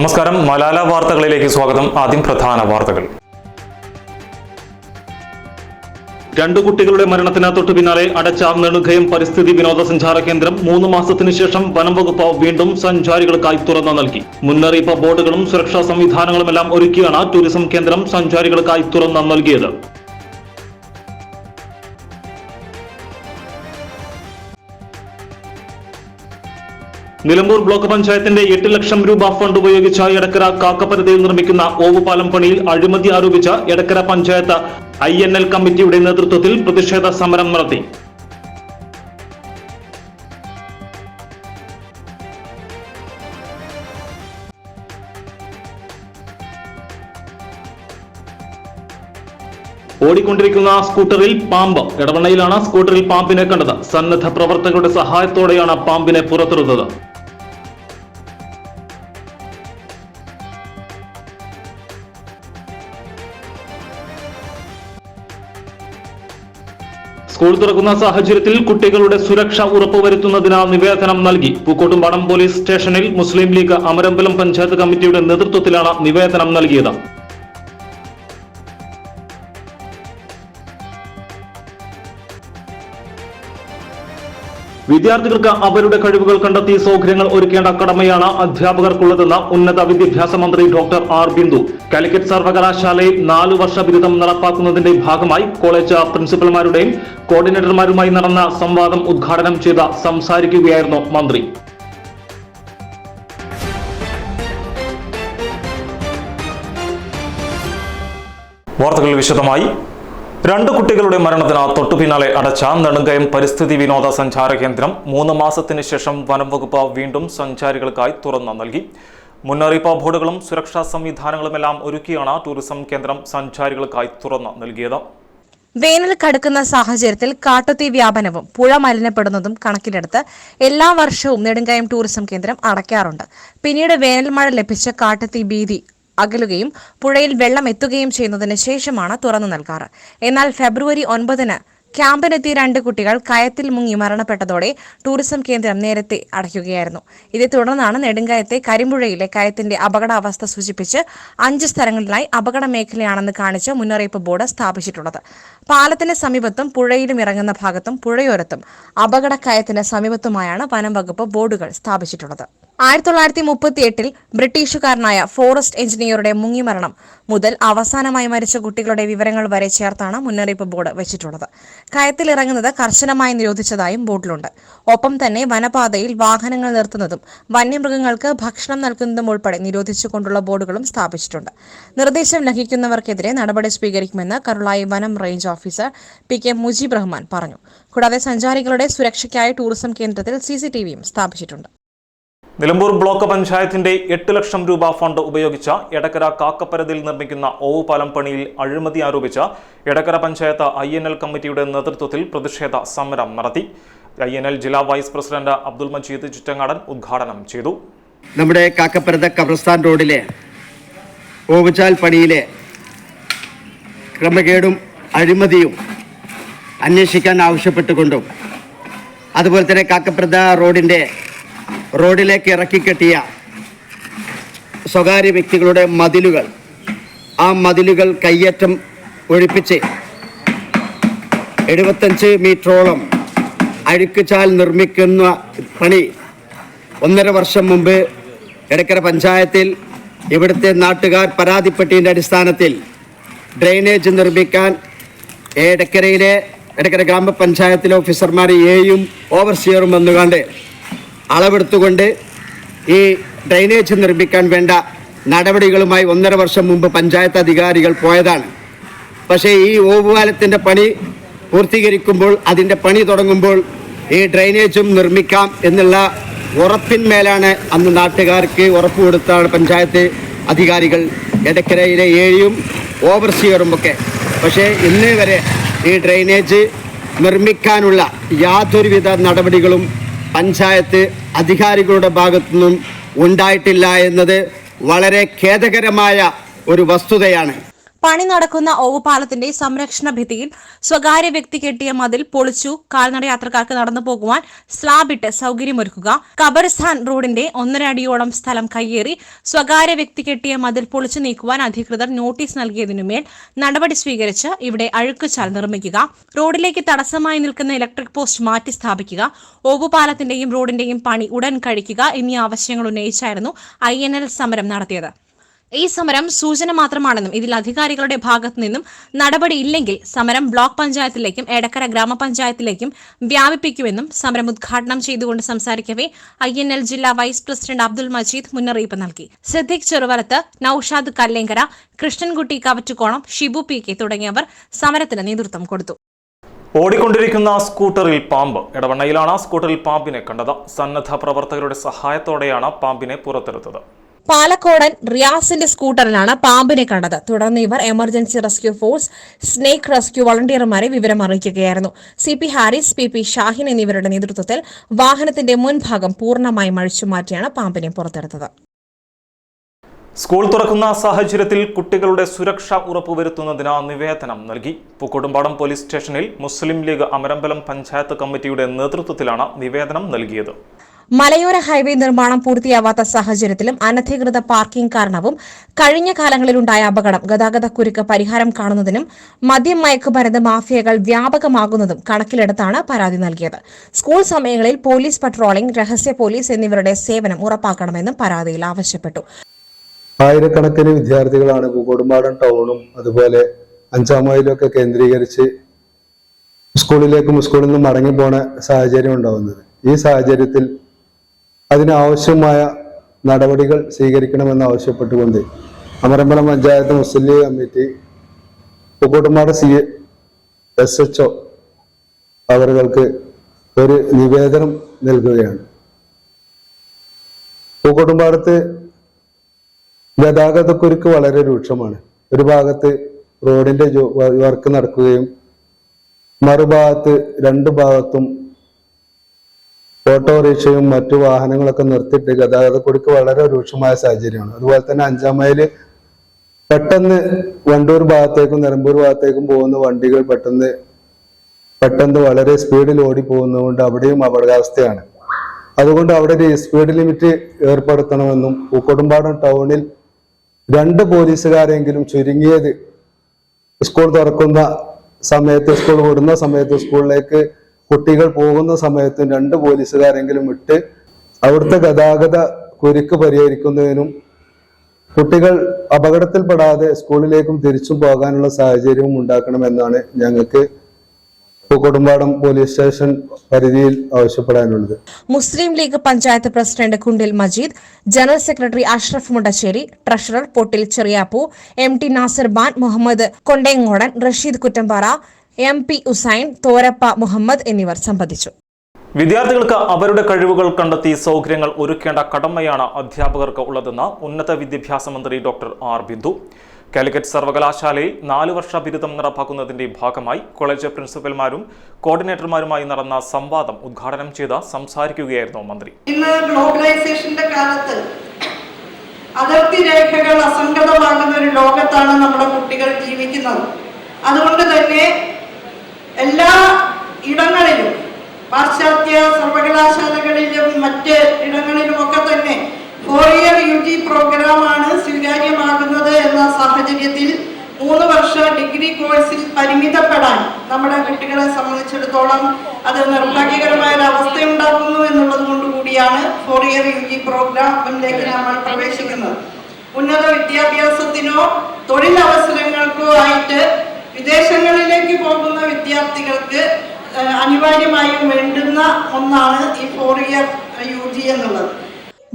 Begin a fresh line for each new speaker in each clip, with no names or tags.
നമസ്കാരം. മലാല വാർത്തകളിലേക്ക് സ്വാഗതം. ആദ്യം പ്രധാന വാർത്തകൾ. രണ്ടു കുട്ടികളുടെ മരണത്തിന് തൊട്ടു പിന്നാലെ അടച്ച നെടുങ്കയം പരിസ്ഥിതി വിനോദസഞ്ചാര കേന്ദ്രം മൂന്ന് മാസത്തിനു ശേഷം വനം വകുപ്പ് വീണ്ടും സഞ്ചാരികൾക്കായി തുറന്നു നൽകി. മുന്നറിയിപ്പ് ബോർഡുകളും സുരക്ഷാ സംവിധാനങ്ങളുമെല്ലാം ഒരുക്കിയാണ് ടൂറിസം കേന്ദ്രം സഞ്ചാരികൾക്കായി തുറന്നു നൽകിയത്. നിലമ്പൂർ ബ്ലോക്ക് പഞ്ചായത്തിന്റെ എട്ട് ലക്ഷം രൂപ ഫണ്ട് ഉപയോഗിച്ച എടക്കര കാക്കപ്പരതയിൽ നിർമ്മിക്കുന്ന ഓവുപാലം പണിയിൽ അഴിമതി ആരോപിച്ച Edakkara panchayat I N L കമ്മിറ്റിയുടെ നേതൃത്വത്തിൽ പ്രതിഷേധ സമരം നടത്തി. ഓടിക്കൊണ്ടിരിക്കുന്ന സ്കൂട്ടറിൽ പാമ്പ്. ഇടവണ്ണയിലാണ് സ്കൂട്ടറിൽ പാമ്പിനെ കണ്ടത്. സന്നദ്ധ പ്രവർത്തകരുടെ സഹായത്തോടെയാണ് പാമ്പിനെ പുറത്തെടുത്തത്. സ്കൂൾ തുറക്കുന്ന സാഹചര്യത്തിൽ കുട്ടികളുടെ സുരക്ഷ ഉറപ്പുവരുത്തുന്നതിന് നിവേദനം നൽകി. പൂക്കോട്ടുംപാടം പോലീസ് സ്റ്റേഷനിൽ മുസ്ലിം ലീഗ് അമരമ്പലം പഞ്ചായത്ത് കമ്മിറ്റിയുടെ നേതൃത്വത്തിലാണ് നിവേദനം നൽകിയത്. വിദ്യാർത്ഥികൾക്ക് അവരുടെ കഴിവുകൾ കണ്ടെത്തി സൗകര്യങ്ങൾ ഒരുക്കേണ്ട കടമയാണ് അധ്യാപകർക്കുള്ളതെന്ന് ഉന്നത വിദ്യാഭ്യാസ മന്ത്രി ഡോക്ടർ ആർ ബിന്ദു. കാലിക്കറ്റ് സർവകലാശാലയിൽ നാലു വർഷ ബിരുദം നടപ്പാക്കുന്നതിന്റെ ഭാഗമായി കോളേജ് പ്രിൻസിപ്പൽമാരുടെയും കോർഡിനേറ്റർമാരുമായി നടന്ന സംവാദം ഉദ്ഘാടനം ചെയ്ത് സംസാരിക്കുകയായിരുന്നു മന്ത്രി. വാർത്തകൾ വിശദമായി. രണ്ട് കുട്ടികളുടെ മരണത്തിന് തൊട്ടു പിന്നാലെ അടച്ച നെടുങ്കയം പരിസ്ഥിതി വിനോദ സഞ്ചാര കേന്ദ്രം മൂന്ന് മാസത്തിന് ശേഷം വനം വകുപ്പ് വീണ്ടും സഞ്ചാരികൾക്കായി തുറന്നു നൽകി. മുന്നറിയിപ്പ് ബോർഡുകളും സുരക്ഷാ സംവിധാനങ്ങളുമെല്ലാം ഒരുക്കിയാണ് ടൂറിസം കേന്ദ്രം സഞ്ചാരികൾക്കായി തുറന്നു നൽകിയത്.
വേനൽ കടുക്കുന്ന സാഹചര്യത്തിൽ കാട്ടുതീ വ്യാപനവും പുഴ മലിനപ്പെടുന്നതും കണക്കിലെടുത്ത് എല്ലാ വർഷവും നെടുങ്കയം ടൂറിസം കേന്ദ്രം അടയ്ക്കാറുണ്ട്. പിന്നീട് വേനൽ മഴ ലഭിച്ച കാട്ടുതീ ഭീതി അകലുകയും പുഴയിൽ വെള്ളം എത്തുകയും ചെയ്യുന്നതിന് ശേഷമാണ് തുറന്നു നൽകാറ്. എന്നാൽ ഫെബ്രുവരി ഒൻപതിന് ക്യാമ്പിനെത്തിയ രണ്ട് കുട്ടികൾ കയത്തിൽ മുങ്ങി മരണപ്പെട്ടതോടെ ടൂറിസം കേന്ദ്രം നേരത്തെ അടയ്ക്കുകയായിരുന്നു. ഇതേ തുടർന്നാണ് നെടുങ്കയത്തെ കരിമ്പുഴയിലെ കയത്തിന്റെ അപകടാവസ്ഥ സൂചിപ്പിച്ച് അഞ്ച് സ്ഥലങ്ങളിലായി അപകട മേഖലയാണെന്ന് കാണിച്ച് മുന്നറിയിപ്പ് ബോർഡ് സ്ഥാപിച്ചിട്ടുള്ളത്. പാലത്തിന് സമീപത്തും പുഴയിലും ഇറങ്ങുന്ന ഭാഗത്തും പുഴയോരത്തും അപകട കയത്തിന് സമീപത്തുമായാണ് വനം വകുപ്പ് ബോർഡുകൾ സ്ഥാപിച്ചിട്ടുള്ളത്. ആയിരത്തി തൊള്ളായിരത്തി മുപ്പത്തി എട്ടിൽ ബ്രിട്ടീഷുകാരനായ ഫോറസ്റ്റ് എഞ്ചിനീയറുടെ മുങ്ങിമരണം മുതൽ അവസാനമായി മരിച്ച കുട്ടികളുടെ വിവരങ്ങൾ വരെ ചേർത്താണ് മുന്നറിയിപ്പ് ബോർഡ് വെച്ചിട്ടുള്ളത്. കയത്തിൽ ഇറങ്ങുന്നത് കർശനമായി നിരോധിച്ചതായും ബോർഡിലുണ്ട് ഒപ്പം തന്നെ വനപാതയിൽ വാഹനങ്ങൾ നിർത്തുന്നതും വന്യമൃഗങ്ങൾക്ക് ഭക്ഷണം നൽകുന്നതും ഉൾപ്പെടെ നിരോധിച്ചുകൊണ്ടുള്ള ബോർഡുകളും സ്ഥാപിച്ചിട്ടുണ്ട്. നിർദ്ദേശം ലംഘിക്കുന്നവർക്കെതിരെ നടപടി സ്വീകരിക്കുമെന്ന് കരുളായി വനം range officer P K Mujeeb Rahman പറഞ്ഞു. കൂടാതെ സഞ്ചാരികളുടെ സുരക്ഷയ്ക്കായി ടൂറിസം കേന്ദ്രത്തിൽ സി സ്ഥാപിച്ചിട്ടുണ്ട്.
നിലമ്പൂർ ബ്ലോക്ക് പഞ്ചായത്തിന്റെ എട്ട് ലക്ഷം രൂപ ഫണ്ട് ഉപയോഗിച്ച എടക്കര കാക്കപ്പരതിൽ നിർമ്മിക്കുന്ന ഓവുപാലം പണിയിൽ അഴിമതി ആരോപിച്ച Edakkara panchayat I N L കമ്മിറ്റിയുടെ നേതൃത്വത്തിൽ പ്രതിഷേധ സമരം നടത്തി. ഐ എൻ എൽ ജില്ലാ വൈസ് പ്രസിഡന്റ് അബ്ദുൽ മജീദ് ചുറ്റങ്ങാടൻ ഉദ്ഘാടനം ചെയ്തു.
നമ്മുടെ കാക്കപ്പരത കബ്രസ്ഥാൻ റോഡിലെ ഓവുചാൽ പണിയിലെ ക്രമക്കേടും അഴിമതിയും അന്വേഷിക്കാൻ ആവശ്യപ്പെട്ടുകൊണ്ടും അതുപോലെ തന്നെ കാക്കപ്രത റോഡിന്റെ റോഡിലേക്ക് ഇറക്കിക്കെട്ടിയ സ്വകാര്യ വ്യക്തികളുടെ മതിലുകൾ. ആ മതിലുകൾ കയ്യേറ്റം ഒഴിപ്പിച്ച് എഴുപത്തഞ്ച് മീറ്ററോളം അഴുക്കുചാൽ നിർമ്മിക്കുന്ന പണി ഒന്നര വർഷം മുമ്പ് എടക്കര പഞ്ചായത്തിൽ ഇവിടുത്തെ നാട്ടുകാർ പരാതിപ്പെട്ടിന്റെ അടിസ്ഥാനത്തിൽ ഡ്രെയിനേജ് നിർമ്മിക്കാൻ എടക്കരയിലെ എടക്കര ഗ്രാമപഞ്ചായത്തിലെ ഓഫീസർമാർ എയും ഓവർസിയറും വന്നുകൊണ്ട് അളവെടുത്തുകൊണ്ട് ഈ ഡ്രൈനേജ് നിർമ്മിക്കാൻ വേണ്ട നടപടികളുമായി ഒന്നര വർഷം മുമ്പ് പഞ്ചായത്ത് അധികാരികൾ പോയതാണ്. പക്ഷേ ഈ ഓവുപാലത്തിന്റെ പണി പൂർത്തീകരിക്കുമ്പോൾ അതിന്റെ പണി തുടങ്ങുമ്പോൾ ഈ ഡ്രൈനേജും നിർമ്മിക്കാം എന്നുള്ള ഉറപ്പിന്മേലാണ് അന്ന് നാട്ടുകാർക്ക് ഉറപ്പ് കൊടുത്താണ് പഞ്ചായത്ത് അധികാരികൾ. ഇടക്കരയിലെ ഏഴിയും ഓവർസിയറും ഒക്കെ. പക്ഷേ ഇന്നേ വരെ ഈ ഡ്രൈനേജ് നിർമ്മിക്കാനുള്ള യാതൊരുവിധ നടപടികളും പഞ്ചായത്ത് അധികാരികളുടെ ഭാഗത്തുനിന്നും ഉണ്ടായിട്ടില്ല എന്നത് വളരെ ഖേദകരമായ ഒരു വസ്തുതയാണ്.
പണി നടക്കുന്ന ഓവുപാലത്തിന്റെ സംരക്ഷണ ഭിത്തിയിൽ സ്വകാര്യ വ്യക്തി കെട്ടിയ മതിൽ പൊളിച്ചു. കാൽനട യാത്രക്കാർക്ക് നടന്നു പോകുവാൻ സ്ലാബിട്ട് സൗകര്യമൊരുക്കുക. കബർസ്ഥാൻ റോഡിന്റെ ഒന്നര അടിയോളം സ്ഥലം കയ്യേറി സ്വകാര്യ വ്യക്തി കെട്ടിയ മതിൽ പൊളിച്ചു നീക്കുവാൻ അധികൃതർ നോട്ടീസ് നൽകിയതിനുമേൽ നടപടി സ്വീകരിച്ച് ഇവിടെ അഴുക്കുചാൽ നിർമ്മിക്കുക. റോഡിലേക്ക് തടസ്സമായി നിൽക്കുന്ന ഇലക്ട്രിക് പോസ്റ്റ് മാറ്റി സ്ഥാപിക്കുക. ഓവുപാലത്തിന്റെയും റോഡിന്റെയും പണി ഉടൻ കഴിക്കുക എന്നീ ആവശ്യങ്ങൾ ഉന്നയിച്ചായിരുന്നു ഐ സമരം നടത്തിയത്. ഈ സമരം സൂചന മാത്രമാണെന്നും ഇതിൽ അധികാരികളുടെ ഭാഗത്തു നിന്നും നടപടിയില്ലെങ്കിൽ സമരം ബ്ലോക്ക് പഞ്ചായത്തിലേക്കും എടക്കര ഗ്രാമപഞ്ചായത്തിലേക്കും വ്യാപിപ്പിക്കുമെന്നും സമരം ഉദ്ഘാടനം ചെയ്തുകൊണ്ട് സംസാരിക്കവേ ഐ എൻ എൽ ജില്ലാ വൈസ് പ്രസിഡന്റ് അബ്ദുൽ മജീദ് മുന്നറിയിപ്പ് നൽകി. സിദ്ദിഖ് ചെറുവലത്ത് നൌഷാദ് കല്ലേങ്കര കൃഷ്ണൻകുട്ടി കവറ്റുകോണം ഷിബു പി കെ തുടങ്ങിയവർ സമരത്തിന് നേതൃത്വം കൊടുത്തു.
ഓടിക്കൊണ്ടിരിക്കുന്ന സ്കൂട്ടറിൽ പാമ്പ്. ഇടവണ്ണയിലാണ് സ്കൂട്ടറിൽ പാമ്പിനെ കണ്ടത്. സന്നദ്ധ പ്രവർത്തകരുടെ സഹായത്തോടെയാണ് പാമ്പിനെ പുറത്തെടുത്തത്.
പാലക്കോടൻ റിയാസിന്റെ സ്കൂട്ടറിലാണ് പാമ്പിനെ കണ്ടത്. തുടർന്ന് ഇവർ emergency rescue force snake rescue വളണ്ടിയർമാരെ വിവരം അറിയിക്കുകയായിരുന്നു. C P Haris P P Shahin എന്നിവരുടെ നേതൃത്വത്തിൽ വാഹനത്തിന്റെ മുൻഭാഗം പൂർണമായും അഴിച്ചുമാറ്റിയാണ് പാമ്പിനെ പുറത്തെടുത്തത്.
സ്കൂൾ തുറക്കുന്ന സാഹചര്യത്തിൽ കുട്ടികളുടെ സുരക്ഷ ഉറപ്പുവരുത്തുന്നതിന് നിവേദനം നൽകി. പൂക്കോട്ടുംപാടം പോലീസ് സ്റ്റേഷനിൽ മുസ്ലിം ലീഗ് അമരമ്പലം പഞ്ചായത്ത് കമ്മിറ്റിയുടെ നേതൃത്വത്തിലാണ് നിവേദനം നൽകിയത്.
മലയോര ഹൈവേ നിർമ്മാണം പൂർത്തിയാവാത്ത സാഹചര്യത്തിലും അനധികൃത പാർക്കിംഗ് കാരണവും കഴിഞ്ഞ കാലങ്ങളിലുണ്ടായ അപകടം ഗതാഗതക്കുരുക്ക് പരിഹാരം കാണുന്നതിനും മദ്യം മയക്കുമരുന്ന് മാഫിയകൾ വ്യാപകമാകുന്നതും കണക്കിലെടുത്താണ് പരാതി നൽകിയത്. സ്കൂൾ സമയങ്ങളിൽ പോലീസ് പട്രോളിംഗ് രഹസ്യ പോലീസ് എന്നിവരുടെ സേവനം ഉറപ്പാക്കണമെന്നും പരാതിയിൽ ആവശ്യപ്പെട്ടു.
ആയിരക്കണക്കിന് വിദ്യാർത്ഥികളാണ് പൂക്കോടുംപാടം ടൗണും അതുപോലെ അഞ്ചാം മൈലും ഒക്കെ കേന്ദ്രീകരിച്ച് സ്കൂളിലേക്കും സ്കൂളിൽ നിന്നും മടങ്ങി പോണ സാഹചര്യം ഉണ്ടാവുന്നത്. ഈ സാഹചര്യത്തിൽ അതിനാവശ്യമായ നടപടികൾ സ്വീകരിക്കണമെന്ന് ആവശ്യപ്പെട്ടുകൊണ്ട് Amarambalam panchayat Muslim League committee Pookkottumad C S H O അവർക്ക് ഒരു നിവേദനം നൽകുകയാണ്. പൂക്കോട്ടുംപാടത്ത് ഗതാഗതക്കുരുക്ക് വളരെ രൂക്ഷമാണ്. ഒരു ഭാഗത്ത് റോഡിന്റെ വർക്ക് നടക്കുകയും മറുഭാഗത്ത് രണ്ട് ഭാഗത്തും ഓട്ടോറിക്ഷയും മറ്റു വാഹനങ്ങളൊക്കെ നിർത്തിയിട്ട് ഗതാഗതക്കുരുക്ക് വളരെ രൂക്ഷമായ സാഹചര്യമാണ്. അതുപോലെ തന്നെ അഞ്ചാം മൈൽ പെട്ടെന്ന് വണ്ടൂർ ഭാഗത്തേക്കും നിലമ്പൂർ ഭാഗത്തേക്കും പോകുന്ന വണ്ടികൾ പെട്ടെന്ന് പെട്ടെന്ന് വളരെ സ്പീഡിൽ ഓടി പോകുന്നതുകൊണ്ട് അവിടെയും അപകടാവസ്ഥയാണ്. അതുകൊണ്ട് അവിടെ ഒരു സ്പീഡ് ലിമിറ്റ് ഏർപ്പെടുത്തണമെന്നും പൂക്കോട്ടുംപാടം ടൗണിൽ രണ്ട് പോലീസുകാരെങ്കിലും ചുരുങ്ങിയത് സ്കൂൾ തുറക്കുന്ന സമയത്ത് സ്കൂൾ വിടുന്ന സമയത്ത് സ്കൂളിലേക്ക് കുട്ടികൾ പോകുന്ന സമയത്തും രണ്ട് പോലീസുകാരെങ്കിലും വിട്ട് അവിടുത്തെ ഗതാഗത കുരുക്ക് പരിഹരിക്കുന്നതിനും കുട്ടികൾ അപകടത്തിൽപ്പെടാതെ സ്കൂളിലേക്കും തിരിച്ചും പോകാനുള്ള സാഹചര്യവും ഉണ്ടാക്കണമെന്നാണ് ഞങ്ങൾക്ക് പൂക്കോട്ടുംപാടം പോലീസ് സ്റ്റേഷൻ പരിധിയിൽ ആവശ്യപ്പെടാനുള്ളത്.
Muslim League panchayat president Kundil Majeed general secretary Ashraf Mundassery treasurer Pottil Cheriyappu M T Nasar ban Muhammad Kondengodan Rasheed Kuttampara M P Usain Thorappa Muhammad എന്നിവർ സംബന്ധിച്ചു.
വിദ്യാർത്ഥികൾക്ക് അവരുടെ കഴിവുകൾ കണ്ടെത്തി സൗകര്യങ്ങൾ ഒരുക്കേണ്ട കടമയാണ് അധ്യാപകർക്ക് ഉള്ളതെന്ന് ഉന്നത വിദ്യാഭ്യാസ മന്ത്രി ഡോക്ടർ ആർ ബിന്ദു. കാലിക്കറ്റ് സർവകലാശാലയിൽ നാല് വർഷ ബിരുദം നടപ്പാക്കുന്നതിന്റെ ഭാഗമായി കോളേജ് പ്രിൻസിപ്പൽമാരും കോർഡിനേറ്റർമാരുമായി നടന്ന സംവാദം ഉദ്ഘാടനം ചെയ്ത് സംസാരിക്കുകയായിരുന്നു മന്ത്രി.
ഇന്ന് ഗ്ലോബലൈസേഷന്റെ കാലത്ത് അതിർത്തി രേഖകൾ അസംഗതമാകുന്ന ഒരു ലോകത്താണ് നമ്മുടെ കുട്ടികൾ ജീവിക്കുന്നത്. അതുകൊണ്ട് തന്നെ എല്ലാ ഇടങ്ങളിലും പാശ്ചാത്യ സർവകലാശാലകളിലും മറ്റ് ഇടങ്ങളിലുമൊക്കെ തന്നെ ഫോർ ഇയർ യു ജി പ്രോഗ്രാമാണ് സ്വീകാര്യമാകുന്നത് എന്ന സാഹചര്യത്തിൽ മൂന്ന് വർഷ ഡിഗ്രി കോഴ്സിൽ പരിമിതപ്പെടാൻ നമ്മുടെ കുട്ടികളെ സംബന്ധിച്ചിടത്തോളം അത് നിർഭാഗ്യകരമായ ഒരു അവസ്ഥയുണ്ടാക്കുന്നു എന്നുള്ളത് കൊണ്ട് കൂടിയാണ് ഫോർ ഇയർ യു ജി പ്രോഗ്രാമിലേക്ക് നമ്മൾ പ്രവേശിക്കുന്നത്. ഉന്നത വിദ്യാഭ്യാസത്തിനോ തൊഴിലവസരങ്ങൾക്കോ ആയിട്ട് വിദേശങ്ങളിലേക്ക് പോകുന്ന വിദ്യാർത്ഥികൾക്ക് അനിവാര്യമായും വേണ്ടുന്ന ഒന്നാണ് ഈ ഫോർ ഇയർ യു ജി എന്നുള്ളത്.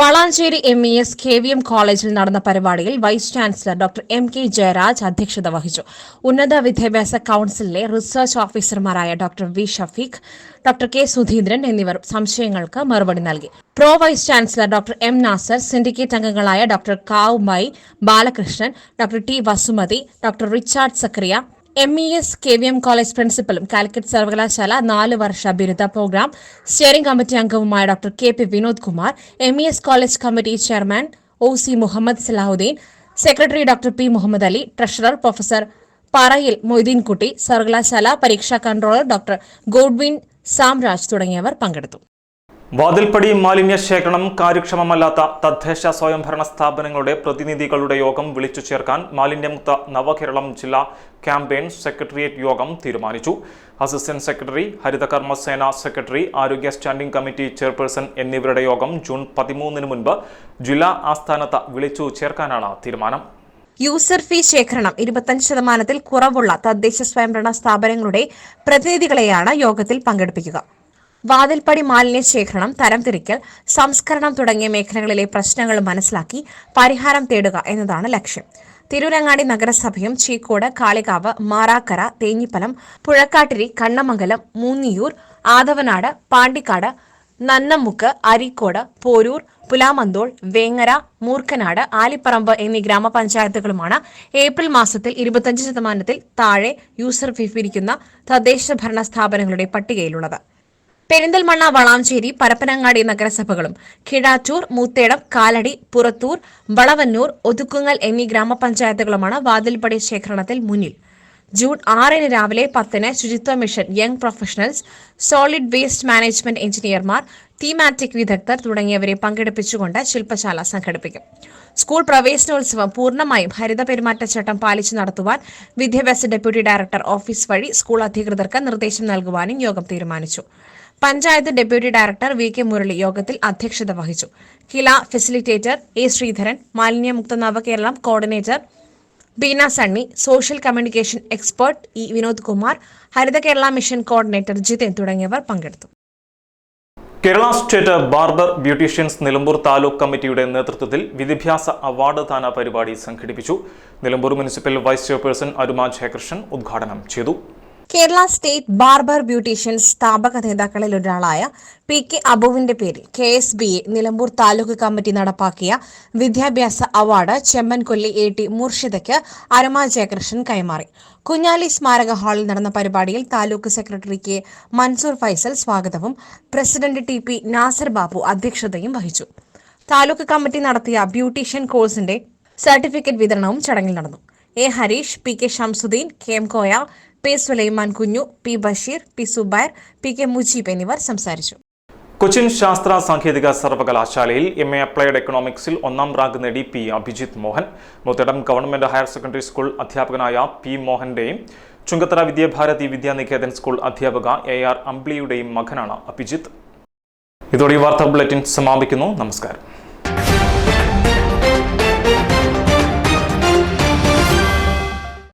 Valanchery M E S K V M കോളേജിൽ നടന്ന പരിപാടിയിൽ vice chancellor doctor M K Jayaraj അധ്യക്ഷത വഹിച്ചു. ഉന്നത വിദ്യാഭ്യാസ കൌൺസിലിലെ റിസർച്ച് ഓഫീസർമാരായ doctor V Shafeeq doctor K Sudheendran എന്നിവർ സംശയങ്ങൾക്ക് മറുപടി നൽകി. Pro vice chancellor doctor M Nasar syndicate അംഗങ്ങളായ ഡോക്ടർ കാവ് my Balakrishnan doctor T Vasumathi doctor Richard Zakariya M E S K V M college പ്രിൻസിപ്പലും Calicut സർവകലാശാല നാല് വർഷ ബിരുദ പ്രോഗ്രാം സ്റ്റിയറിംഗ് കമ്മിറ്റി അംഗവുമായ doctor K P Vinod Kumar M E S college committee chairman O C Muhammad Salahuddin secretary doctor P Muhammad Ali treasurer professor Parayil Moideenkutty സർവകലാശാല പരീക്ഷാ controller doctor Godwin Samraj തുടങ്ങിയവർ പങ്കെടുത്തു.
വാതിൽപ്പടി മാലിന്യ ശേഖരണം കാര്യക്ഷമമല്ലാത്ത തദ്ദേശ സ്വയംഭരണ സ്ഥാപനങ്ങളുടെ പ്രതിനിധികളുടെ യോഗം വിളിച്ചു ചേർക്കാൻ മാലിന്യമുക്ത നവകേരളം ജില്ലാ ക്യാമ്പയിൻ സെക്രട്ടേറിയറ്റ് യോഗം തീരുമാനിച്ചു. അസിസ്റ്റന്റ് സെക്രട്ടറി ഹരിതകർമ്മസേന സെക്രട്ടറി ആരോഗ്യ സ്റ്റാൻഡിംഗ് കമ്മിറ്റി ചെയർപേഴ്സൺ എന്നിവരുടെ യോഗം ജൂൺ പതിമൂന്നിന് മുൻപ് ജില്ലാ ആസ്ഥാനത്ത് വിളിച്ചു ചേർക്കാനാണ് തീരുമാനം.
യൂസർ ഫീ ശേഖരണം ഇരുപത്തഞ്ച് ശതമാനത്തിൽ കുറവുള്ള തദ്ദേശ സ്വയംഭരണ സ്ഥാപനങ്ങളുടെ പ്രതിനിധികളെയാണ് യോഗത്തിൽ പങ്കെടുപ്പിക്കുക. വാതിൽപ്പടി മാലിന്യ ശേഖരണം തരംതിരിക്കൽ സംസ്കരണം തുടങ്ങിയ മേഖലകളിലെ പ്രശ്നങ്ങൾ മനസ്സിലാക്കി പരിഹാരം തേടുക എന്നതാണ് ലക്ഷ്യം. തിരൂരങ്ങാടി നഗരസഭയും ചീക്കോട് കാളികാവ് മാറാക്കര തേഞ്ഞിപ്പലം പുഴക്കാട്ടിരി കണ്ണമംഗലം മൂന്നിയൂർ ആദവനാട് പാണ്ടിക്കാട് നന്നമുക്ക് അരീക്കോട് പോരൂർ പുലാമന്തോൾ വേങ്ങര മൂർക്കനാട് ആലിപ്പറമ്പ് എന്നീ ഗ്രാമപഞ്ചായത്തുകളുമാണ് ഏപ്രിൽ മാസത്തിൽ ഇരുപത്തഞ്ച് ശതമാനത്തിൽ താഴെ യൂസർ ഫീ പിരിക്കുന്ന തദ്ദേശ ഭരണ സ്ഥാപനങ്ങളുടെ പട്ടികയിലുള്ളത്. പെരിന്തൽമണ്ണ വളാഞ്ചേരി പരപ്പനങ്ങാടി നഗരസഭകളും കിഴാറ്റൂർ മൂത്തേടം കാലടി പുറത്തൂർ വളവന്നൂർ ഒതുക്കുങ്ങൽ എന്നീ ഗ്രാമപഞ്ചായത്തുകളുമാണ് വാതിൽപ്പടി ശേഖരണത്തിൽ മുന്നിൽ. ജൂൺ ആറിന് രാവിലെ പത്തിന് Suchitwa mission young professionals solid waste management എഞ്ചിനീയർമാർ തീമാറ്റിക് വിദഗ്ധർ തുടങ്ങിയവരെ പങ്കെടുപ്പിച്ചുകൊണ്ട് ശില്പശാല സംഘടിപ്പിക്കും. സ്കൂൾ പ്രവേശനോത്സവം പൂർണമായും ഹരിത പെരുമാറ്റച്ചട്ടം പാലിച്ചു നടത്തുവാൻ വിദ്യാഭ്യാസ ഡെപ്യൂട്ടി ഡയറക്ടർ ഓഫീസ് വഴി സ്കൂൾ അധികൃതർക്ക് നിർദ്ദേശം നൽകുവാനും യോഗം തീരുമാനിച്ചു. Panchayat deputy director V K Murali യോഗത്തിൽ അധ്യക്ഷത വഹിച്ചു. Kila facilitator A Sreedharan Malinyamuktha Navakeralam coordinator Beena Sunny social communication expert E Vinod Kumar Haritha Kerala mission coordinator Jithin തുടങ്ങിയവർ പങ്കെടുത്തു.
Kerala state barber beauticians Nilambur taluk കമ്മിറ്റിയുടെ നേതൃത്വത്തിൽ വിദ്യാഭ്യാസ award ദാന പരിപാടി സംഘടിപ്പിച്ചു. നിലമ്പൂർ മുനിസിപ്പൽ വൈസ് ചെയർപേഴ്സൺ അരുമ ജയകൃഷ്ണൻ ഉദ്ഘാടനം ചെയ്തു.
കേരള സ്റ്റേറ്റ് ബാർബർ ബ്യൂട്ടീഷ്യൻ സ്ഥാപക നേതാക്കളിൽ ഒരാളായ പി കെ അബുവിന്റെ പേരിൽ K S B A Nilambur taluk committee നടപ്പാക്കിയ വിദ്യാഭ്യാസ അവാർഡ് ചെമ്മൻകൊല്ലി എ ടി മുർഷിദയ്ക്ക് അരമ ജയകൃഷ്ണൻ കൈമാറി. കുഞ്ഞാലി സ്മാരക ഹാളിൽ നടന്ന പരിപാടിയിൽ താലൂക്ക് സെക്രട്ടറി കെ മൻസൂർ ഫൈസൽ സ്വാഗതവും president T P Nasar Babu അധ്യക്ഷതയും വഹിച്ചു. താലൂക്ക് കമ്മിറ്റി നടത്തിയ ബ്യൂട്ടീഷ്യൻ കോഴ്സിന്റെ സർട്ടിഫിക്കറ്റ് വിതരണവും ചടങ്ങിൽ നടന്നു. A Harish P K Shamsuddin K M Koya P Sulaiman Kunju P Basheer P Subair P K Mujeeb എന്നിവർ സംസാരിച്ചു.
കൊച്ചിൻ ശാസ്ത്ര സാങ്കേതിക സർവകലാശാലയിൽ എം എ അപ്ലൈഡ് എക്കണോമിക്സിൽ ഒന്നാം റാങ്ക് നേടി P Abhijith Mohan. Muthedam government higher secondary school അധ്യാപകനായ പി മോഹന്റെയും Chungathara Vidyabharathi Vidyaniketan school അധ്യാപക എ ആർ അംബ്ലിയുടെയും മകനാണ് അഭിജിത്ത്. ഇതോടെ ഈ വാർത്താ ബുള്ളറ്റിൻ സമാപിക്കുന്നു. നമസ്കാരം.